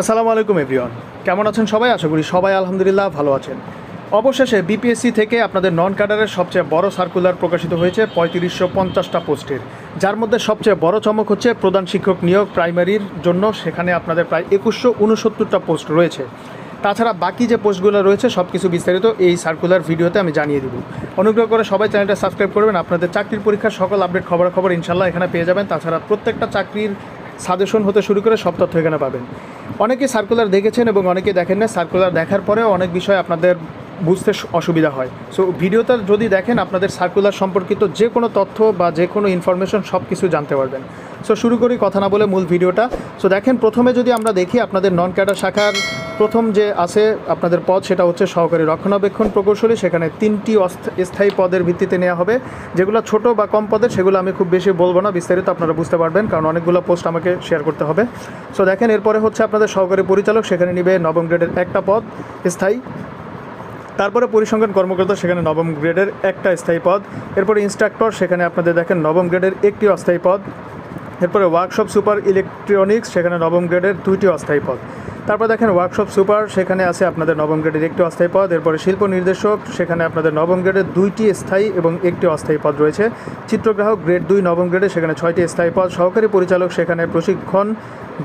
আসসালামু আলাইকুম, এভরিওয়ান। কেমন আছেন সবাই? আশা করি সবাই আলহামদুলিল্লাহ ভালো আছেন। অবশেষে বিপিএসসি থেকে আপনাদের নন ক্যাডারের সবচেয়ে বড় সার্কুলার প্রকাশিত হয়েছে পঁয়ত্রিশশো পঞ্চাশটা পোস্টের। যার মধ্যে সবচেয়ে বড় চমক হচ্ছে প্রধান শিক্ষক নিয়োগ প্রাইমারির জন্য। সেখানে আপনাদের প্রায় একুশশো উনসত্তরটা পোস্ট রয়েছে। তাছাড়া বাকি যে পোস্টগুলো রয়েছে সব কিছু বিস্তারিত এই সার্কুলার ভিডিওতে আমি জানিয়ে দিব। অনুগ্রহ করে সবাই চ্যানেলটা সাবস্ক্রাইব করবেন। আপনাদের চাকরির পরীক্ষার সকল আপডেট খবরাখবর ইনশাল্লাহ এখানে পেয়ে যাবেন। তাছাড়া প্রত্যেকটা চাকরির সাজেশন হতে শুরু করে সব তথ্য এখানে পাবেন। অনেকে সার্কুলার দেখেছেন এবং অনেকে দেখেন না সার্কুলার দেখার পরেও অনেক বিষয় আপনাদের বুঝতে অসুবিধা হয়। সো ভিডিওটা যদি দেখেন, আপনাদের সার্কুলার সম্পর্কিত যে কোনো তথ্য বা যে কোনো ইনফরমেশন সব কিছু জানতে পারবেন। সো শুরু করি কথা না বলে মূল ভিডিওটা। সো দেখেন, প্রথমে যদি আমরা দেখি আপনাদের নন ক্যাডার শাখার প্রথম যে আছে আপনাদের পদ, সেটা হচ্ছে সহকারী রক্ষণাবেক্ষণ প্রকৌশলী। সেখানে তিনটি স্থায়ী পদের ভিত্তিতে নেওয়া হবে। যেগুলো ছোট বা কম পদের, সেগুলো আমি খুব বেশি বলব না, বিস্তারিত আপনারা বুঝতে পারবেন, কারণ অনেকগুলো পোস্ট আমাকে শেয়ার করতে হবে। সো দেখেন, এরপরে হচ্ছে আপনাদের সহকারী পরিচালক, সেখানে নিবে নবম গ্রেডের একটা পদ, স্থায়ী। তারপরে পরিসংখ্যান কর্মকর্তা সেখানে নবম গ্রেডের একটা স্থায়ী পদ, এরপরে ইনস্ট্রাক্টর সেখানে আপনাদের দেখেন নবম গ্রেডের একটি অস্থায়ী পদ, এরপরে ওয়ার্কশপ সুপার ইলেকট্রনিক্স সেখানে নবম গ্রেডের দুইটি অস্থায়ী পদ। তারপর দেখেন ওয়ার্কশপ সুপার সেখানে আছে আপনাদের নবম গ্রেডের একটি অস্থায়ী পদ, এরপরে শিল্প নির্দেশক সেখানে আপনাদের নবম গ্রেডের দুইটি স্থায়ী এবং একটি অস্থায়ী পদ রয়েছে। চিত্রগ্রাহক গ্রেড দুই নবম গ্রেডে সেখানে ছয়টি স্থায়ী পদ, সহকারী পরিচালক সেখানে প্রশিক্ষণ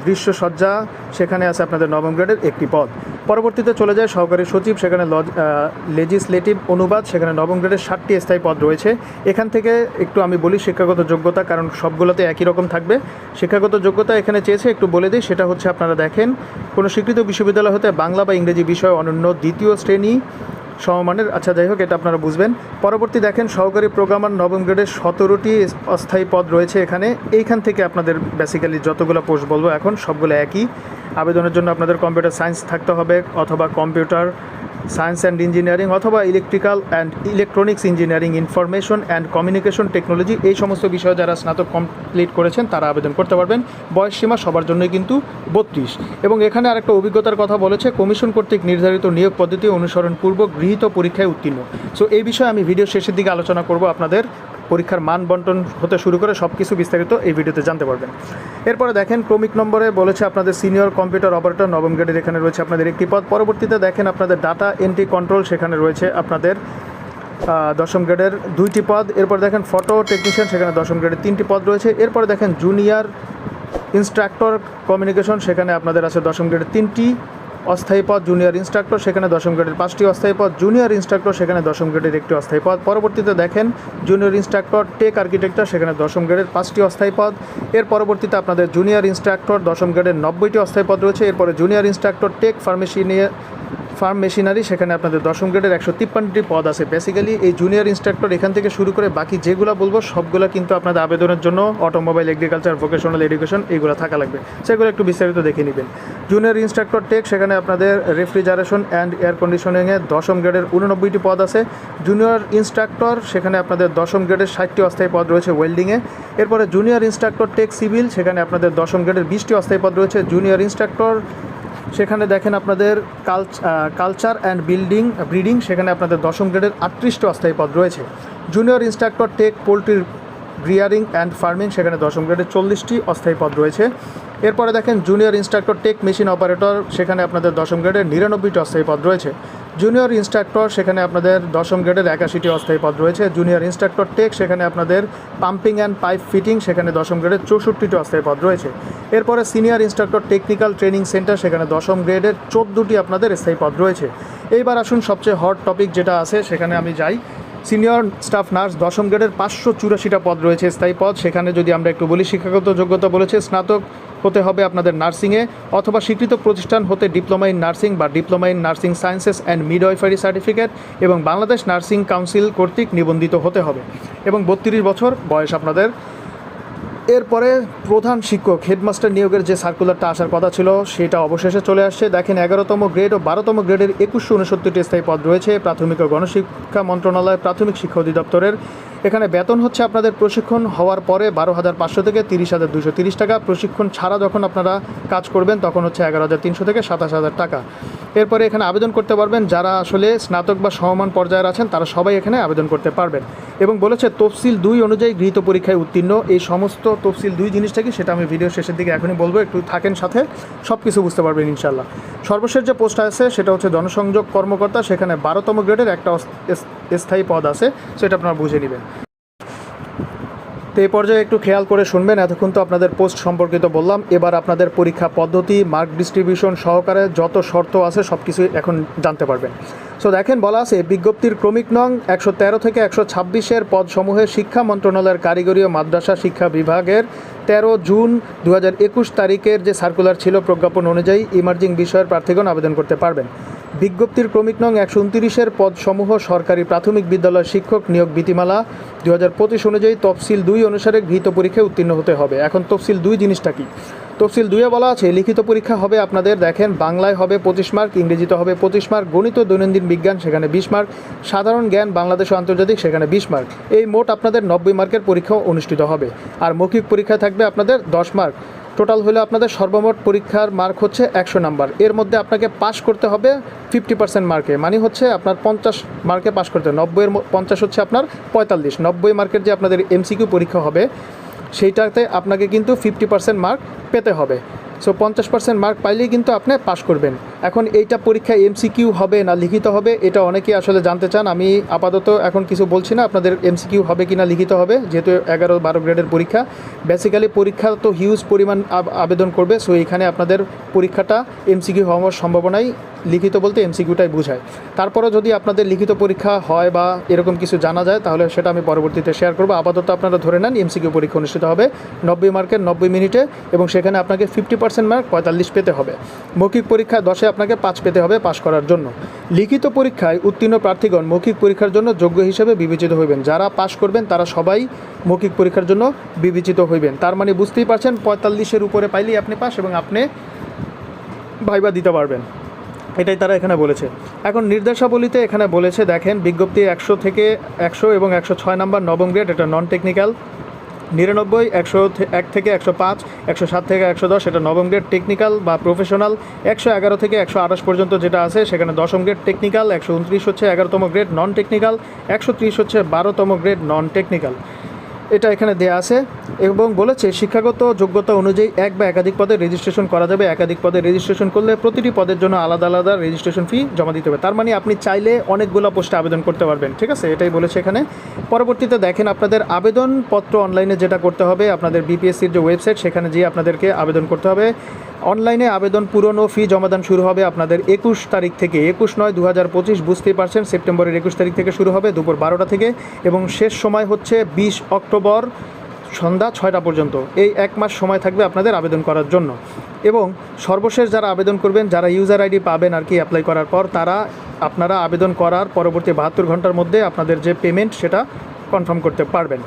দৃশ্যসজ্জা, সেখানে আছে আপনাদের নবম গ্রেডের একটি পদ। পরবর্তীতে চলে যায় সহকারী সচিব, সেখানে লজ লেজিসলেটিভ অনুবাদ, সেখানে নবম গ্রেডের ষাটটি স্থায়ী পদ রয়েছে। এখান থেকে একটু আমি বলি শিক্ষাগত যোগ্যতা, কারণ সবগুলোতে একই রকম থাকবে। শিক্ষাগত যোগ্যতা এখানে চেয়েছে, একটু বলে দিই, সেটা হচ্ছে আপনারা দেখেন, কোনো স্বীকৃত বিশ্ববিদ্যালয় হতে বাংলা বা ইংরেজি বিষয় অনন্য দ্বিতীয় শ্রেণি সমমানের। আচ্ছা যাই হোক, এটা আপনারা বুঝবেন। পরবর্তী দেখেন, সহকারী প্রোগ্রামার নবম গ্রেডের সতেরোটি অস্থায়ী পদ রয়েছে এখানে। এইখান থেকে আপনাদের বেসিক্যালি যতগুলো পোস্ট বলব এখন, সবগুলো একই। আবেদনের জন্য আপনাদের কম্পিউটার সায়েন্স থাকতে হবে, অথবা কম্পিউটার সায়েন্স অ্যান্ড ইঞ্জিনিয়ারিং অথবা electrical and electronics engineering, information and communication technology এই সমস্ত বিষয়ে যারা স্নাতক কমপ্লিট করেছেন, তারা আবেদন করতে পারবেন। বয়স সীমা সবার জন্যই কিন্তু বত্রিশ। এবং এখানে আরেকটা অভিজ্ঞতার কথা বলেছে, কমিশন কর্তৃক নির্ধারিত নিয়োগ পদ্ধতি অনুসরণ পূর্ব গৃহীত পরীক্ষায় উত্তীর্ণ। সো এই বিষয়ে আমি ভিডিও শেষের দিকে আলোচনা করব আপনাদের পরীক্ষার মান বন্টন হতে শুরু করে সব কিছু বিস্তারিত এই ভিডিওতে জানতে পারবেন। এরপরে দেখেন, ক্রমিক নম্বরে বলেছে আপনাদের সিনিয়র কম্পিউটার অপারেটর, নবম গ্রেডের এখানে রয়েছে আপনাদের একটি পদ। পরবর্তীতে দেখেন, আপনাদের ডাটা এন্ট্রি কন্ট্রোল সেখানে রয়েছে আপনাদের দশম গ্রেডের দুইটি পদ। এরপর দেখেন, ফটো টেকনিশিয়ান, সেখানে দশম গ্রেডের তিনটি পদ রয়েছে। এরপরে দেখেন, জুনিয়র ইনস্ট্রাক্টর কমিউনিকেশন, সেখানে আপনাদের আছে দশম গ্রেডের তিনটি অস্থায়ী পদ জুনিয়র ইনস্ট্রাক্টর সেখানে দশম গ্রেডের পাঁচটি অস্থায়ী পদ জুনিয়র ইনস্ট্রাক্টর সেখানে দশম গ্রেডের একটি অস্থায়ী পদ পরবর্তীতে দেখেন জুনিয়র ইনস্ট্রাক্টর টেক আর্কিটেক্টর সেখানে দশম গ্রেডের পাঁচটি অস্থায়ী পদ এর পরবর্তীতে আপনাদের জুনিয়র ইনস্ট্রাক্টর দশম গ্রেডের নব্বইটি অস্থায়ী পদ রয়েছে। এরপরে জুনিয়র ইনস্ট্রাক্টর টেক ফার্মেসিনিয়া ফার্ম মেশিনারি, সেখানে আপনাদের দশম গ্রেডের একশো তিপ্পান্নটি পদ আছে। বেসিক্যালি এই জুনিয়র ইনস্ট্রাক্টর এখান থেকে শুরু করে বাকি যেগুলো বলব, সবগুলো কিন্তু আপনাদের আবেদনের জন্য অটোমোবাইল এগ্রিকালচার ভোকেশনাল এডুকেশন এইগুলো থাকা লাগবে। সেগুলো একটু বিস্তারিত দেখে নেবেন। জুনিয়র ইনস্ট্রাক্টর টেক সেখানে আপনাদের রেফ্রিজারেশন অ্যান্ড এয়ার কন্ডিশনিংয়ে দশম গ্রেডের উননব্বইটি পদ আছে। জুনিয়র ইনস্ট্রাক্টর সেখানে আপনাদের দশম গ্রেডের ষাটটি অস্থায়ী পদ রয়েছে ওয়েল্ডিংয়ে এরপরে জুনিয়র ইনস্ট্রাক্টর টেক সিভিল সেখানে আপনাদের দশম গ্রেডের বিশটি অস্থায়ী পদ রয়েছে। জুনিয়র ইনস্ট্রাক্টর সেখানে দেখেন আপনাদের কালচার অ্যান্ড বিল্ডিং ব্রিডিং সেখানে আপনাদের দশম গ্রেডের আটত্রিশটি অস্থায়ী পদ রয়েছে। জুনিয়র ইনস্ট্রাক্টর টেক পোলট্রির ব্রিয়ারিং অ্যান্ড ফার্মিং সেখানে দশম গ্রেডের চল্লিশটি অস্থায়ী পদ রয়েছে। এরপরে দেখেন junior instructor tech machine operator সেখানে আপনাদের দশম গ্রেডের নিরানব্বইটি অস্থায়ী পদ রয়েছে। জুনিয়র ইনস্ট্রাক্টর সেখানে আপনাদের দশম গ্রেডের একাশিটি অস্থায়ী পদ রয়েছে। জুনিয়র ইনস্ট্রাক্টর টেক সেখানে আপনাদের পাম্পিং অ্যান্ড পাইপ ফিটিং সেখানে দশম গ্রেডের চৌষট্টিটি অস্থায়ী পদ রয়েছে। এরপরে senior instructor technical training centre সেখানে দশম গ্রেডের চোদ্দোটি আপনাদের স্থায়ী পদ রয়েছে। এইবার আসুন সবচেয়ে হট টপিক যেটা আছে, সেখানে আমি যাই। সিনিয়র স্টাফ নার্স দশম গ্রেডের পাঁচশো চুরাশিটা পদ রয়েছে স্থায়ী পদ। সেখানে যদি আমরা একটু বলি, শিক্ষাগত যোগ্যতা বলেছে স্নাতক হতে হবে আপনাদের নার্সিংয়ে অথবা স্বীকৃত প্রতিষ্ঠান হতে ডিপ্লোমা ইন নার্সিং বা diploma in nursing sciences and midwifery certificate এবং বাংলাদেশ নার্সিং কাউন্সিল কর্তৃক নিবন্ধিত হতে হবে। এবং বত্রিশ বছর বয়স আপনাদের। এরপরে প্রধান শিক্ষক, হেডমাস্টার নিয়োগের যে সার্কুলারটা আসার কথা ছিল, সেটা অবশেষে চলে আসছে। দেখেন, এগারোতম গ্রেড ও বারোতম গ্রেডের একুশশো উনসত্তরটি স্থায়ী পদ রয়েছে। প্রাথমিক ও গণশিক্ষা মন্ত্রণালয় প্রাথমিক শিক্ষা অধিদপ্তরের এখানে বেতন হচ্ছে আপনাদের প্রশিক্ষণ হওয়ার পরে বারো হাজার পাঁচশো থেকে তিরিশ হাজার দুশো তিরিশ টাকা। প্রশিক্ষণ ছাড়া যখন আপনারা কাজ করবেন, তখন হচ্ছে এগারো হাজার তিনশো থেকে সাতাশ হাজার টাকা। এরপরে এখানে আবেদন করতে পারবেন। যারা আসলে স্নাতক বা সমমান পর্যায়ের আছেন, তারা সবাই এখানে আবেদন করতে পারবেন। এবং বলেছে, তফসিল দুই অনুযায়ী গৃহীত পরীক্ষায় উত্তীর্ণ। এই সমস্ত তফসিল দুই জিনিসটা কি, সেটা আমি ভিডিও শেষের দিকে এখনই বলব। একটু থাকেন সাথে সব কিছু বুঝতে পারবেন ইনশাল্লাহ সর্বশেষ যে পোস্ট আছে, সেটা হচ্ছে জনসংযোগ কর্মকর্তা। সেখানে বারোতম গ্রেডের একটা স্থায়ী পদ আছে, সেটা আপনারা বুঝে নেবেন। তো এই পর্যায়ে একটু খেয়াল করে শুনবেন, এতক্ষণ তো আপনাদের পোস্ট সম্পর্কিত বললাম। এবার আপনাদের পরীক্ষা পদ্ধতি মার্ক ডিস্ট্রিবিউশন সহকারে যত শর্ত আছে সব কিছু এখন জানতে পারবেন। সো দেখেন, বলা আছে, বিজ্ঞপ্তির ক্রমিক নং একশো তেরো থেকে একশো ছাব্বিশের পদসমূহে শিক্ষা মন্ত্রণালয়ের কারিগরি ও মাদ্রাসা শিক্ষা বিভাগের তেরো জুন দু একুশ তারিখের যে সার্কুলার ছিল প্রজ্ঞাপন অনুযায়ী ইমার্জিং বিষয়ের প্রার্থীগণ আবেদন করতে পারবেন। বিজ্ঞপ্তির ক্রমিক নং একশো উনত্রিশের পদসমূহ সরকারি প্রাথমিক বিদ্যালয় শিক্ষক নিয়োগ বিধিমালা দু হাজার পঁচিশ অনুযায়ী তফসিল দুই অনুসারে গৃহীত পরীক্ষায় উত্তীর্ণ হতে হবে। এখন তফসিল দুই জিনিসটা কি? তফসিল দুইয়ে বলা আছে, লিখিত পরীক্ষা হবে আপনাদের, দেখেন, বাংলায় হবে পঁচিশ মার্ক, ইংরেজিতে হবে পঁচিশ মার্ক, গণিত দৈনন্দিন বিজ্ঞান সেখানে বিশ মার্ক, সাধারণ জ্ঞান, বাংলাদেশ ও আন্তর্জাতিক সেখানে বিশ মার্ক। এই মোট আপনাদের নব্বই মার্কের পরীক্ষা অনুষ্ঠিত হবে। আর মৌখিক পরীক্ষা থাকবে আপনাদের দশ মার্ক। টোটাল হলে আপনাদের সর্বমোট পরীক্ষার মার্ক হচ্ছে একশো নাম্বার। এর মধ্যে আপনাকে পাস করতে হবে ফিফটি পার্সেন্ট মার্কে। মানে হচ্ছে আপনার পঞ্চাশ মার্কে পাস করতে হবে। নব্বইয়ের পঞ্চাশ হচ্ছে আপনার পঁয়তাল্লিশ। নব্বই মার্কের যে আপনাদের এমসিকিউ পরীক্ষা হবে, সেইটাতে আপনাকে কিন্তু ফিফটি পার্সেন্ট মার্ক পেতে হবে। সো পঞ্চাশ পার্সেন্ট মার্ক পাইলেই কিন্তু আপনি পাস করবেন। এখন এইটা পরীক্ষা এমসিকিউ হবে না লিখিত হবে, এটা অনেকেই আসলে জানতে চান। আমি আপাতত এখন কিছু বলছি না, আপনাদের এমসিকিউ হবে কি না লিখিত হবে, যেহেতু এগারো বারো গ্রেডের পরীক্ষা। বেসিক্যালি পরীক্ষা তো হিউজ পরিমাণ আবেদন করবে সো এখানে আপনাদের পরীক্ষাটা এমসিকিউ হওয়ার সম্ভাবনাই লিখিত বলতে এমসিকিউটাই বোঝায়। তারপরে যদি আপনাদের লিখিত পরীক্ষা হয় বা এরকম কিছু জানা যায়, তাহলে সেটা আমি পরবর্তীতে শেয়ার করব। আপাতত আপনারা ধরে নেন, এমসিকিউ পরীক্ষা অনুষ্ঠিত হবে নব্বই মার্কের নব্বই মিনিটে এবং সেখানে আপনাকে ফিফটি পার্সেন্ট মার্ক পঁয়তাল্লিশ পেতে হবে। মৌখিক পরীক্ষায় দশে আপনাকে পাঁচ পেতে হবে পাস করার জন্য। লিখিত পরীক্ষায় উত্তীর্ণ প্রার্থীগণ মৌখিক পরীক্ষার জন্য যোগ্য হিসেবে বিবেচিত হইবেন। যারা পাশ করবেন, তারা সবাই মৌখিক পরীক্ষার জন্য বিবেচিত হইবেন। তার মানে বুঝতেই পারছেন, পঁয়তাল্লিশের উপরে পাইলেই আপনি পাস এবং আপনি ভাইবা দিতে পারবেন। এটাই তারা এখানে বলেছে। এখন নির্দেশাবলীতে এখানে বলেছে, দেখেন, বিজ্ঞপ্তি একশো থেকে একশো এবং একশো ছয় নম্বর নবম গ্রেড এটা নন টেকনিক্যাল নিরানব্বই, একশো এক থেকে একশো পাঁচ, একশো সাত থেকে একশো দশ, এটা নবম গ্রেড টেকনিক্যাল বা প্রফেশনাল একশো এগারো থেকে একশো আঠাশ পর্যন্ত যেটা আছে, সেখানে দশম গ্রেড টেকনিক্যাল একশো উনত্রিশ হচ্ছে এগারোতম গ্রেড নন টেকনিক্যাল একশো ত্রিশ হচ্ছে বারোতম গ্রেড নন টেকনিক্যাল এটা এখানে দেয়া আছে এবং বলেছে, শিক্ষাগত যোগ্যতা অনুযায়ী এক বা একাধিক পদে রেজিস্ট্রেশন করা যাবে। একাধিক পদে রেজিস্ট্রেশন করলে প্রতিটি পদের জন্য আলাদা আলাদা রেজিস্ট্রেশন ফি জমা দিতে হবে। তার মানে আপনি চাইলে অনেকগুলো পোস্টে আবেদন করতে পারবেন। ঠিক আছে? এটাই বলেছে এখানে। পরবর্তীতে দেখেন, আপনাদের আবেদনপত্র অনলাইনে যেটা করতে হবে, আপনাদের বিপিএসসির যে ওয়েবসাইট সেখানে গিয়ে আপনাদেরকে আবেদন করতে হবে। অনলাইনে আবেদন পূরণ ও ফি জমাদান শুরু হবে আপনাদের একুশ তারিখ থেকে। একুশ নয় দু হাজার পঁচিশ, বুঝতেই পারছেন, সেপ্টেম্বরের একুশ তারিখ থেকে শুরু হবে দুপুর বারোটা থেকে এবং শেষ সময় হচ্ছে বিশ অক্টোবর। সন্ধ্যা ছয়টা পর্যন্ত। এই এক মাস সময় থাকবে আপনাদের আবেদন করার জন্য। এবং সর্বশেষ যারা আবেদন করবেন, যারা ইউজার আইডি পাবেন আর কি অ্যাপ্লাই করার পর, তারা আপনারা আবেদন করার পরবর্তী বাহাত্তর ঘণ্টার মধ্যে আপনাদের যে পেমেন্ট সেটা কনফার্ম করতে পারবেন।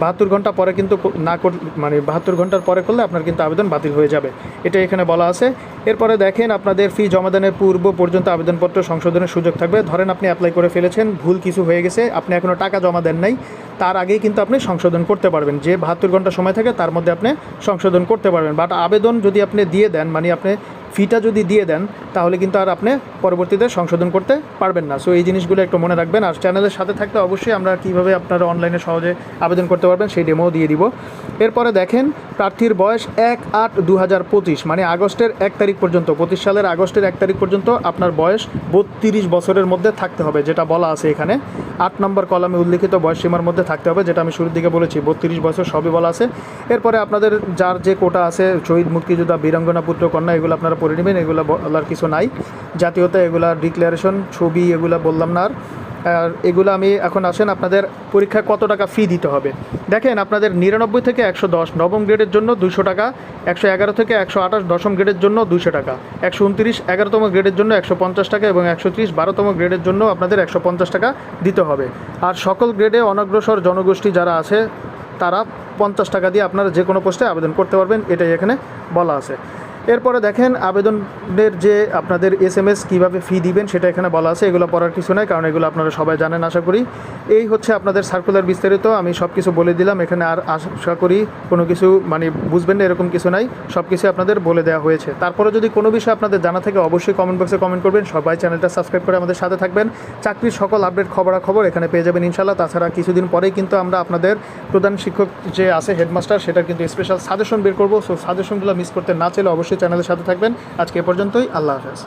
বাহাত্তর ঘণ্টা পরে কিন্তু না মানে বাহাত্তর ঘণ্টার পরে করলে আপনার কিন্তু আবেদন বাতিল হয়ে যাবে। এটা এখানে বলা আছে। এরপরে দেখেন আপনাদের ফি জমাদানের পূর্ব পর্যন্ত আবেদনপত্র সংশোধনের সুযোগ থাকবে। ধরেন আপনি অ্যাপ্লাই করে ফেলেছেন, ভুল কিছু হয়ে গেছে, আপনি এখনও টাকা জমা দেন নাই, তার আগেই কিন্তু আপনি সংশোধন করতে পারবেন। যে বাহাত্তর ঘণ্টা সময় থাকে, তার মধ্যে আপনি সংশোধন করতে পারবেন। বাট আবেদন যদি আপনি দিয়ে দেন মানে আপনি ফিটা যদি দিয়ে দেন, তাহলে কিন্তু আর আপনি পরবর্তীতে সংশোধন করতে পারবেন না। সো এই জিনিসগুলো একটু মনে রাখবেন। আর চ্যানেলের সাথে থাকতে অবশ্যই আমরা কীভাবে আপনারা অনলাইনে সহজে আবেদন করতে পারবেন, সেই ডেমোও দিয়ে দিব। এরপরে দেখেন, প্রার্থীর বয়স এক আট দু মানে আগস্টের এক তারিখ পর্যন্ত, পঁচিশ সালের আগস্টের এক তারিখ পর্যন্ত আপনার বয়স বত্রিশ বছরের মধ্যে থাকতে হবে, যেটা বলা আছে এখানে। আট নম্বর কলামে উল্লিখিত বয়স সীমার মধ্যে থাকতে হবে, যেটা আমি শুরুর দিকে বলেছি, বত্রিশ বছর সবই বলা আছে। এরপরে আপনাদের যার যে কোটা আছে, শহীদ মুক্তিযোদ্ধা, বীরাঙ্গনা পুত্র, কন্যা, এগুলো আপনারা পড়ে নেবেন, এগুলো বলার কিছু নাই। জাতীয়তা, এগুলা ডিক্লারেশন ছবি, এগুলো বললাম না আর। আর এগুলো আমি এখন আসেন, আপনাদের পরীক্ষায় কত টাকা ফি দিতে হবে? দেখেন, আপনাদের নিরানব্বই থেকে একশো দশ, নবম গ্রেডের জন্য দুশো টাকা, একশো এগারো থেকে একশো আঠাশ, দশম গ্রেডের জন্য দুশো টাকা, একশো উনত্রিশ, এগারোতম গ্রেডের জন্য একশো পঞ্চাশ টাকা এবং একশো ত্রিশ, বারোতম গ্রেডের জন্য আপনাদের একশো পঞ্চাশ টাকা দিতে হবে। আর সকল গ্রেডে অনগ্রসর জনগোষ্ঠী যারা আছে, তারা পঞ্চাশ টাকা দিয়ে আপনারা যে কোনো পোস্টে আবেদন করতে পারবেন, এটাই এখানে বলা আছে। এরপরে দেখেন আবেদনের যে আপনাদের এস এম এস কীভাবে ফি দিবেন, সেটা এখানে বলা আছে, এগুলো পড়ার কিছু নয় কারণ এগুলো আপনারা সবাই জানেন, আশা করি। এই হচ্ছে আপনাদের সার্কুলার বিস্তারিত, আমি সব কিছু বলে দিলাম, এখানে আর আশা করি কোনো কিছু মানে বুঝবেন না, এরকম কিছু নাই সব কিছু আপনাদের বলে দেওয়া হয়েছে। তারপরে যদি কোনো বিষয় আপনাদের জানা থাকে, অবশ্যই কমেন্ট বক্সে কমেন্ট করবেন, সবাই চ্যানেলটা সাবস্ক্রাইব করে আমাদের সাথে থাকবেন। চাকরির সকল আপডেট খবরাখবর এখানে পেয়ে যাবেন ইনশাল্লাহ তাছাড়া কিছুদিন পরেই কিন্তু আমরা আপনাদের প্রধান শিক্ষক যে আছে হেডমাস্টার সেটার কিন্তু স্পেশাল সাজেশন বের করব। সো সাজেশনগুলো মিস করতে না চাইলে অবশ্যই চ্যানেলের সাথে থাকবেন। আজকে এ পর্যন্তই আল্লাহ হাফেজ।